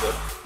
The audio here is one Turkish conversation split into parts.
Good.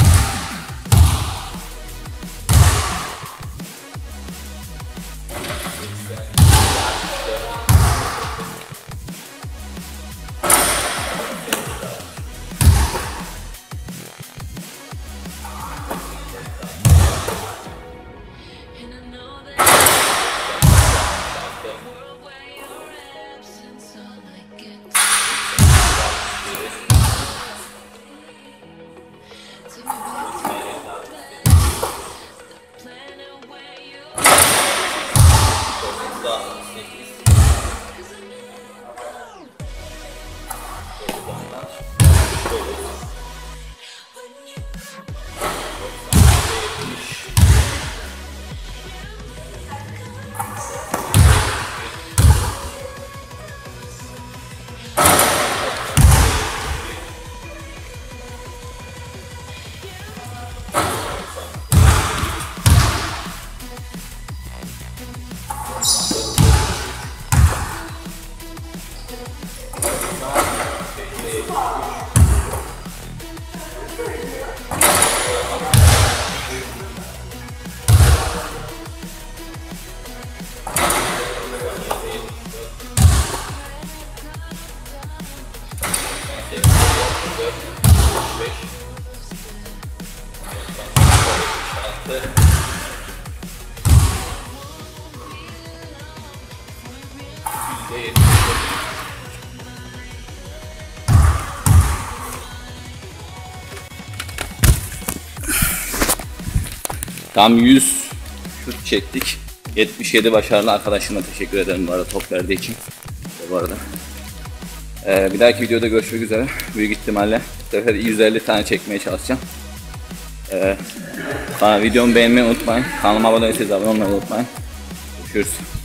Tam 100 şut çektik. 77 başarılı arkadaşıma teşekkür ederim bu arada top verdiği için. Bu arada. Ee, bir dahaki videoda görüşmek üzere. Büyük ihtimalle bu sefer 150 tane çekmeye çalışacağım. Ee, videomu beğenmeyi unutmayın. Kanalıma abone değilseniz abone olmayı unutmayın. Görüşürüz.